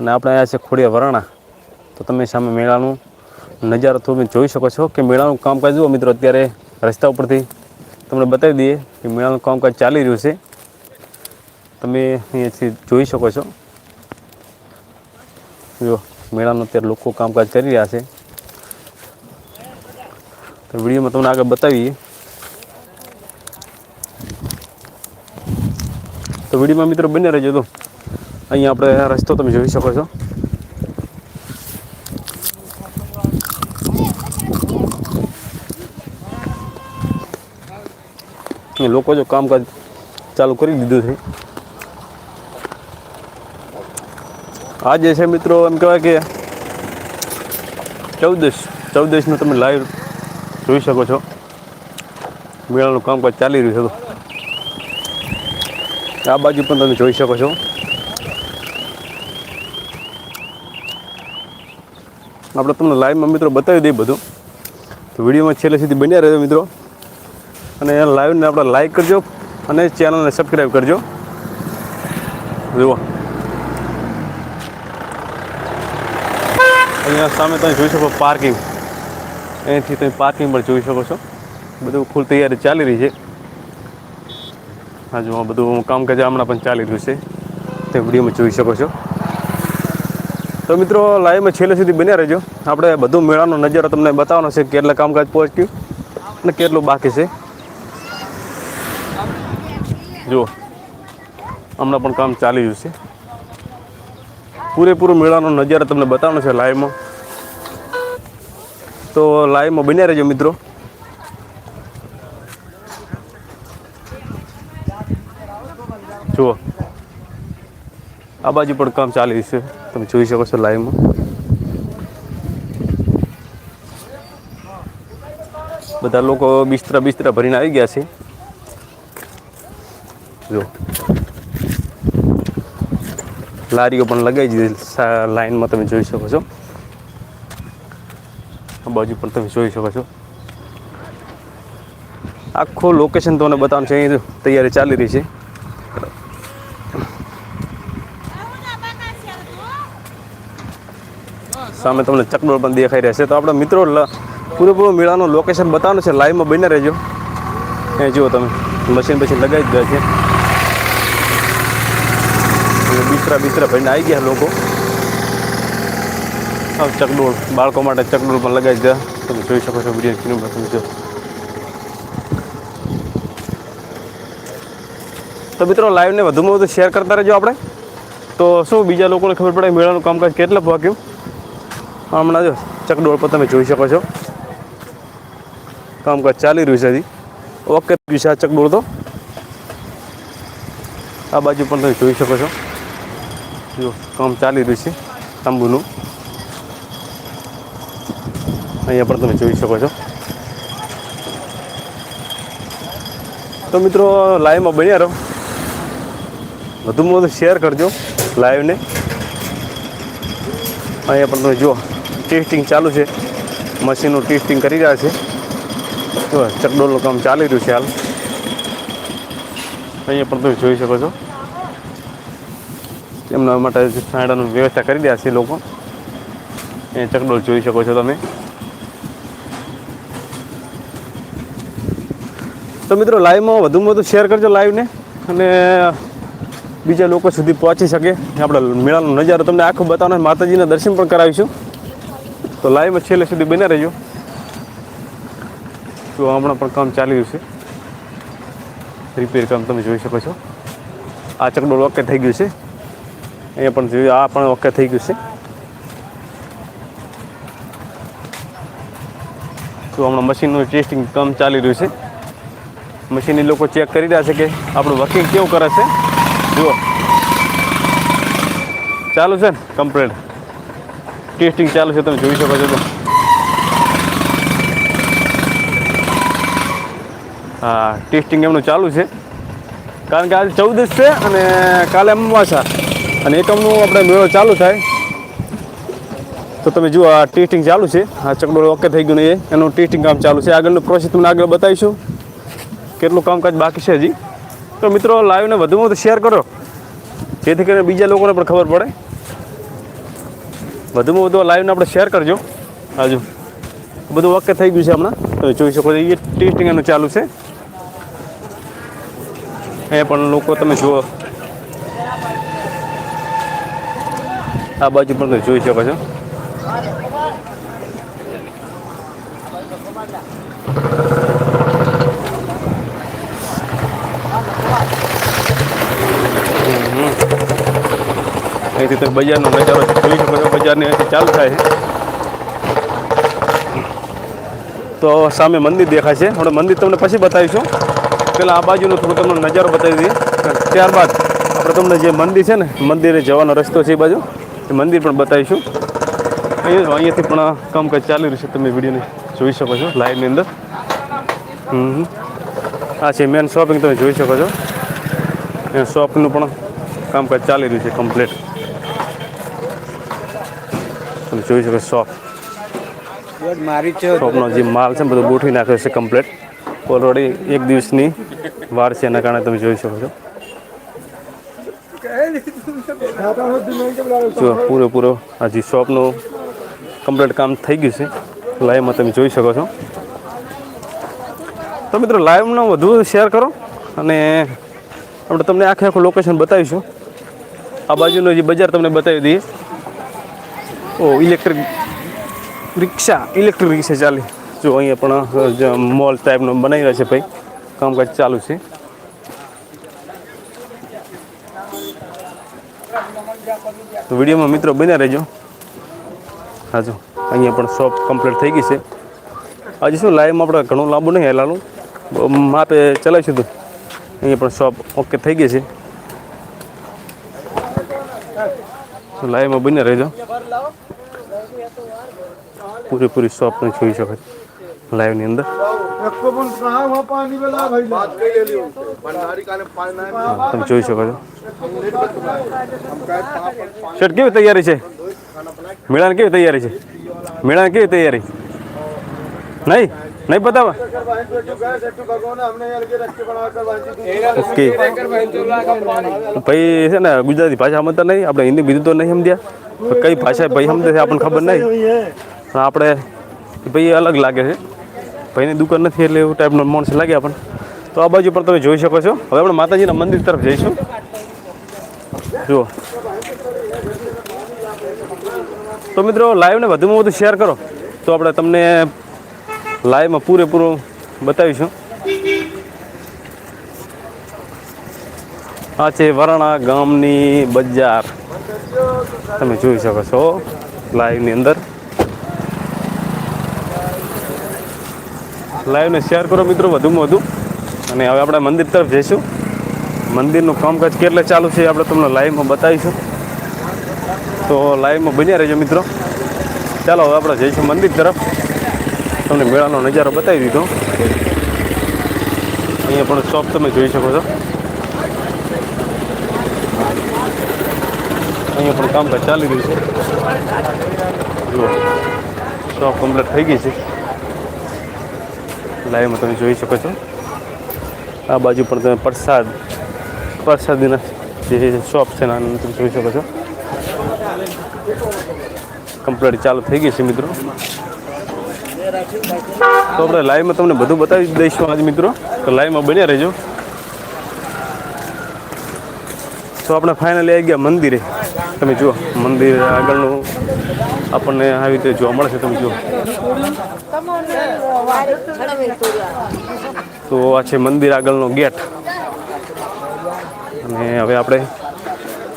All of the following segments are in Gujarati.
અને આપણે આવ્યા છે ખોડિયા વરાણા. તો તમે સામે મેળાનું નજારો તમે જોઈ શકો છો કે મેળાનું કામકાજ જુઓ મિત્રો, અત્યારે રસ્તા ઉપરથી તમને બતાવી દઈએ કે મેળાનું કામકાજ ચાલી રહ્યું છે. તમે અહીંયાથી જોઈ શકો છો. જો, મેળાનું અત્યારે લોકો કામકાજ કરી રહ્યા છે. તો વિડીયોમાં તમને આગળ બતાવીએ. તો વિડીયોમાં મિત્રો બને રહેજો તો. અહીંયા આપણે રસ્તો તમે જોઈ શકો છો. લોકો જો કામકાજ ચાલુ કરી દીધું છે. આજે છે મિત્રો, એમ કહેવાય કે ચૌદશ, ચૌદશનું તમે લાઈવ જોઈ શકો છો. મેળાનું કામકાજ ચાલી રહ્યું હતું આ બાજુ પણ તમે જોઈ શકો છો. આપણે તમને લાઈવમાં મિત્રો બતાવી દઈએ બધું. તો વિડીયોમાં છેલ્લે સુધી બન્યા રહેજો મિત્રો. અને લાઈવને આપણે લાઈક કરજો અને ચેનલને સબસ્ક્રાઈબ કરજો. જુઓ. અહીંયા સામે તમે જોઈ શકો પાર્કિંગ અહીંથી તમે પાર્કિંગ પણ જોઈ શકો છો. બધું ફૂલ તૈયારી ચાલી રહી છે. હા જો બધું કામકાજ હમણાં પણ ચાલી રહ્યું છે. તે વિડીયોમાં જોઈ શકો છો. તો મિત્રો લાઈવમાં છેલ્લે સુધી બન્યા રહેજો. આપણે બધું મેળાનો નજારો તમને બતાવવાનો છે કેટલા કામકાજ પહોંચ્યું અને કેટલું બાકી છે. જુઓ, હમણાં પણ કામ ચાલી રહ્યું છે. પૂરેપૂરો મેળાનો નજારો તમને બતાવવાનો છે લાઈવમાં તો લાઈવમાં બન્યા રહેજો મિત્રો. જુઓ આ બાજુ પણ કામ ચાલી છે. તમે જોઈ શકો છો લાઈવમાં બધા લોકો બિસ્તરા બિસ્તરા ભરીને આવી ગયા છે. જો. લારીઓ પણ લગાવી દીધી લાઈનમાં તમે જોઈ શકો છો. આ બાજુ પણ તમે જોઈ શકો છો. આખું લોકેશન તમને બતાવવાનું છે. તૈયારી ચાલી રહી છે. સામે તમને ચકડોળ પણ દેખાઈ રહ્યા છે. તો આપણા મિત્રો પૂરેપૂરો મેળાનું લોકેશન બતાવવાનું છે. લાઈવમાં બને રહેજો. એ જુઓ તમે. મશીન પછી લગાવી જ ગયા છે બિસ્તરા બિસ્તરા ભરીને આવી ગયા લોકો. ચકડોળ, બાળકો માટે ચકડોળ પણ લગાવી દીધા. તમે જોઈ શકો છો વીડિયો સ્ક્રીનમાં તમે જો તો મિત્રો લાઈવને વધુમાં વધુ શેર કરતા રહેજો આપણે. તો શું બીજા લોકોને ખબર પડે? મેળાનું કામકાજ કેટલા વાગ્યું હમણાં જો, ચકડોળ પર તમે જોઈ શકો છો. કામકાજ ચાલી રહ્યું છે હજી. ઓકે રહ્યું છે આ ચકડોળ તો. આ બાજુ પણ તમે જોઈ શકો છો. જો, કામ ચાલી રહ્યું છે તાંબુનું. અહીંયા પણ તમે જોઈ શકો છો. તો મિત્રો લાઈવમાં બન્યા રહો. વધુમાં વધુ શેર કરજો લાઈવને અહીંયા પણ તમે જુઓ. ટેસ્ટિંગ ચાલુ છે. મશીનનું ટેસ્ટિંગ કરી રહ્યા છે. જો ચકડોળનું કામ ચાલી રહ્યું છે હાલ. અહીંયા પણ તમે જોઈ શકો છો. એમના માટે છાંયડાનું વ્યવસ્થા કરી રહ્યા છે લોકો. એ ચકડોલ જોઈ શકો છો તમે. તો મિત્રો લાઈવમાં વધુમાં વધુ શેર કરજો લાઈવને અને બીજા લોકો સુધી પહોંચી શકે. આપણે મેળાનો નજારો તમને આખું બતાવવાનો માતાજીના દર્શન પણ કરાવીશું. તો લાઈવમાં છેલ્લે સુધી બને રહેજો. તો હમણાં પણ કામ ચાલી રહ્યું છે. રિપેર કામ તમે જોઈ શકો છો. આ ચકડોળ ઓકે થઈ ગયું છે. અહીંયા પણ જોયું, આ પણ ઓકે થઈ ગયું છે. તો હમણાં મશીનનું ટેસ્ટિંગ કામ ચાલી રહ્યું છે. મશીનની લોકો ચેક કરી રહ્યા છે કે આપણું વર્કિંગ કેવું કરે છે. જુઓ. ચાલુ છે ને કમ્પ્લેટ ટેસ્ટિંગ ચાલુ છે, તમે જોઈ શકો છો તો. હા, ટેસ્ટિંગ એમનું ચાલુ છે. કારણ કે આજે ચૌદશ છે અને કાલે અમાસા અને એકમનું આપણે મેળો ચાલુ થાય. તો તમે જુઓ, આ ટેસ્ટિંગ ચાલુ છે. આ ચકડોળ ઓકે થઈ ગયું એ. એનું ટેસ્ટિંગ કામ ચાલુ છે. આગળનું પ્રોસેસ તમને આગળ બતાવીશું. કેટલું કામકાજ બાકી છે હજી. તો મિત્રો લાઈવને વધુમાં વધુ શેર કરો. જેથી કરીને બીજા લોકોને પણ ખબર પડે. વધુમાં વધુ લાઈવને આપણે શેર કરજો. હાજુ. બધું ઓકે થઈ ગયું છે હમણાં. તમે જોઈ શકો છો, એ ટેસ્ટિંગ એનું ચાલુ છે. એ પણ લોકો તમે જુઓ. આ બાજુ પણ તમે જોઈ શકો છો. અહીંથી તમે બજારનો નજારો જોઈ શકો અહીંથી ચાલુ થાય. તો સામે મંદિર દેખાય છે આપણે મંદિર તમને પછી બતાવીશું. પહેલાં આ બાજુનો થોડો તમને નજારો બતાવી દઈએ. ત્યારબાદ આપણે તમને જે મંદિર છે ને, મંદિરે જવાનો રસ્તો છે એ બાજુ, એ મંદિર પણ બતાવીશું. અહીંયા અહીંયાથી પણ કામકાજ ચાલી રહ્યું છે. તમે વિડીયોને જોઈ શકો છો, લાઈવની અંદર. આ છે મેન શોપિંગ તમે જોઈ શકો છો. એ શોપનું પણ કામકાજ ચાલી રહ્યું છે કમ્પ્લીટ તમે જોઈ શકો શોપ મારી છે. શોપનો જે માલ છે ને બધો ગોઠવી નાખ્યો છે કમ્પ્લેટ ઓલરેડી એક દિવસની વાર છે એના કારણે તમે જોઈ શકો છો. જો પૂરેપૂરો આ જે શોપનું કમ્પ્લેટ કામ થઈ ગયું છે. લાઈવમાં તમે જોઈ શકો છો. તો મિત્રો લાઈવનો વધુ શેર કરો અને આપણે તમને આખે આખું લોકેશન બતાવીશું. આ બાજુનો જે બજાર તમને બતાવી દઈએ. ઓ ઇલેક્ટ્રિક રિક્ષા ઇલેક્ટ્રિક રિક્ષા ચાલી. જો અહીંયા પણ મોલ ટાઈપનો બનાવી રહ્યા છે ભાઈ. કામકાજ ચાલુ છે. તો વિડીયોમાં મિત્રો બન્યા રહેજો. હા, જો, અહીંયા પણ શોપ કમ્પ્લીટ થઈ ગઈ છે. આજે શું લાઈવમાં આપણે ઘણું લાંબુ નહીં હેલાલું માપે ચલાવીશું તો. અહીંયા પણ શોપ ઓકે થઈ ગઈ છે. તો લાઈવમાં બન્યા રહેજો. પૂરેપૂરી શોપ તમે જોઈ શકો છો. લાઈવની અંદર. તમે જોઈ શકો છો. શેઠ કેવી તૈયારી છે? મેળાની કેવી તૈયારી છે? મેળાની કેવી તૈયારી? નહીં? નહીં બતાવા. ઓકે. ભાઈ છે ને ગુજરાતી ભાષા સમજતા નહીં આપણે હિન્દી બીજું તો નહીં સમજ્યા. કઈ ભાષા ભાઈ સમજે છે આપણને ખબર નહીં. આપણે ભાઈ અલગ લાગે છે. ભાઈની દુકાન નથી એટલે એવું ટાઈપનો માણસ લાગે આપણને. તો આ બાજુ પણ તમે જોઈ શકો છો. હવે આપણે માતાજીના મંદિર તરફ જઈશું. જુઓ. તો મિત્રો લાઈવને વધુમાં વધુ શેર કરો. તો આપણે તમને લાઈવમાં પૂરેપૂરું બતાવીશું. આ છે વરાણા ગામની બજાર. તમે જોઈ શકો છો લાઈવની અંદર. લાઈવને શેર કરો મિત્રો વધુમાં વધુ. અને હવે આપણે મંદિર તરફ જઈશું. મંદિરનું કામકાજ કેટલે ચાલુ છે આપણે તમને લાઈવમાં બતાવીશું. તો લાઈવમાં બન્યા રહેજો મિત્રો. ચાલો હવે આપણે જઈશું મંદિર તરફ. તમને મેળાનો નજારો બતાવી દીધો. અહીંયા પણ શોપ તમે જોઈ શકો છો. અહીંયા પણ કામકાજ ચાલી રહ્યું છે. જુઓ શોપ કમ્પ્લીટ થઈ ગઈ છે. લાઈવમાં તમે જોઈ શકો છો. આ બાજુ પણ તમે પ્રસાદ, પ્રસાદીના જે શોપ છે એના તમે જોઈ શકો છો. કમ્પ્લીટ ચાલુ થઈ ગઈ છે મિત્રો. તો આપણે લાઈવમાં તમને બધું બતાવી દઈશું આજ મિત્રો. તો લાઈવમાં બન્યા રહેજો. તો આપણે ફાઇનલી આવી ગયા મંદિરે. તમે જુઓ, મંદિર આગળનું આપણને આવી રીતે જોવા મળે છે, તમે જુઓ. તો આ છે મંદિર આગળનો ગેટ. અને હવે આપણે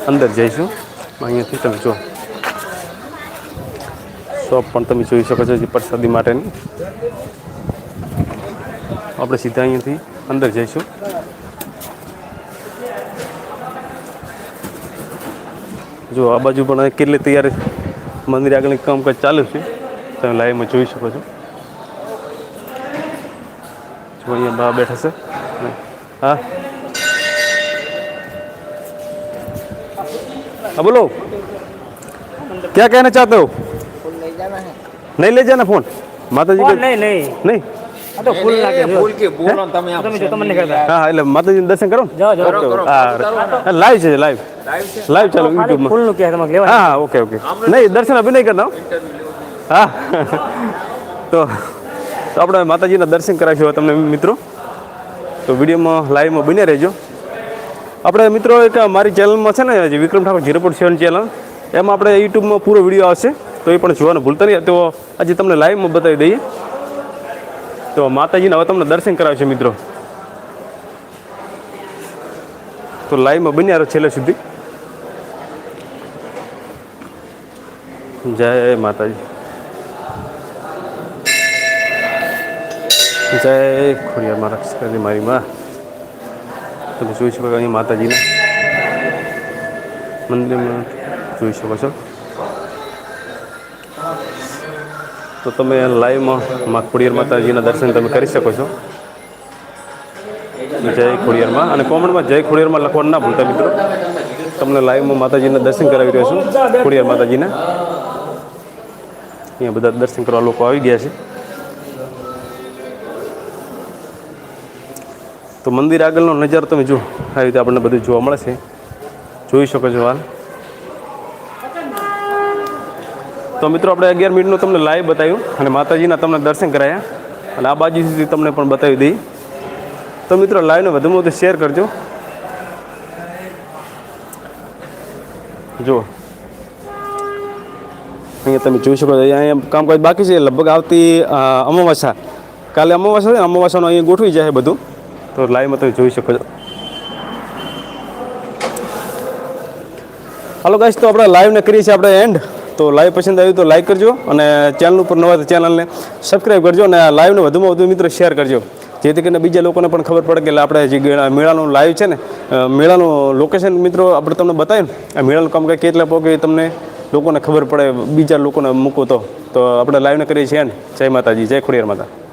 અંદર જઈશું. અહીંયાથી તમે જુઓ. શોપ પણ તમે જોઈ શકો છો જે પ્રસાદી માટેની આપણે સીધા અહીંયાથી અંદર જઈશું જો આ બાજુ પણ કેટલી તૈયારી મંદિર આગળની કામકાજ ચાલુ છે તમે લાઈવમાં જોઈ શકો છો જો અહીંયા બા બેઠા છે હા हाँ बोलो क्या कहना चाहते हो નહીં લેજે ને ફોન. માતાજી નહીં નહીં. નહીં. દર્શન કરો લાઈવ છે લાઈવ લાઈવ ચાલો હા ઓકે ઓકે. નહીં દર્શન અભી નહીં કરતા હા. તો તો આપણે માતાજીના દર્શન કરાવ્યું તમને મિત્રો. તો વિડીયોમાં લાઈવમાં બન્યા રહેજો. આપણે મિત્રો એક મારી ચેનલમાં છે ને Vikram Thakor zero point seven channel એમાં આપણે યુટ્યુબમાં પૂરો વીડિયો આવશે, તો એ પણ જોવાનું ભૂલતા નહીં. તો આજે તમને લાઈવમાં બતાવી દઈએ. તો માતાજીના હવે તમને દર્શન કરાવશે મિત્રો. તો લાઈવમાં બન્યા રહો છેલ્લે સુધી. જય માતાજી. જય ખોડિયાર મારા રક્ષા મારી માં. તમે જોઈ શકો છો અહીં માતાજીના મંદિરમાં. જોઈ શકો છો તો તમે લાઈવમાં માં ખોડિયાર માતાજીના દર્શન તમે કરી શકો છો. જય ખોડિયારમાં. અને કોમેન્ટમાં જય ખોડિયારમાં લખવાનું ના ભૂલતા મિત્રો. તમને લાઈવમાં માતાજીના દર્શન કરાવી રહ્યો છું. ખોડિયાર માતાજીના. અહીંયા બધા દર્શન કરવા લોકો આવી ગયા છે. તો મંદિર આગળનો નજારો તમે જુઓ. આ રીતે આપણને બધું જોવા મળે છે. જોઈ શકો છો હાલ. તો મિત્રો, આપણે અગિયાર મિનિટનું તમને લાઈવ બતાવ્યું અને માતાજીના તમને દર્શન કરાયા. અને આ બાજુ સુધી તમને પણ બતાવી દઈ. તો મિત્રો લાઈવને વધુમાં વધુ શેર કરજો. જુઓ. અહીંયા તમે જોઈ શકો છો, અહીંયા કામકાજ બાકી છે. લગભગ આવતી અમાવાસા કાલે અમાવાસા છે અમાવાસાનું અહીંયા ગોઠવી જાય બધું. તો લાઈવમાં તમે જોઈ શકો છો. હાલો ગાઈસ તો આપણે લાઈવને કરીએ છીએ આપણે એન્ડ તો લાઈવ પસંદ આવ્યું તો લાઈક કરજો અને ચેનલ ઉપર નવા ચેનલને સબસ્ક્રાઈબ કરજો અને લાઈવને વધુમાં વધુ મિત્રો શેર કરજો. જેથી કરીને બીજા લોકોને પણ ખબર પડે કે આપણે જે મેળાનું લાઈવ છે ને મેળાનું લોકેશન મિત્રો આપણે તમને બતાવ્યું આ મેળાનું કામ કંઈ કેટલા પોકે તમને લોકોને ખબર પડે, બીજા લોકોને મૂકો તો. તો આપણે લાઈવને કરીએ છીએ ને. જય માતાજી, જય ખોડિયાર માતા.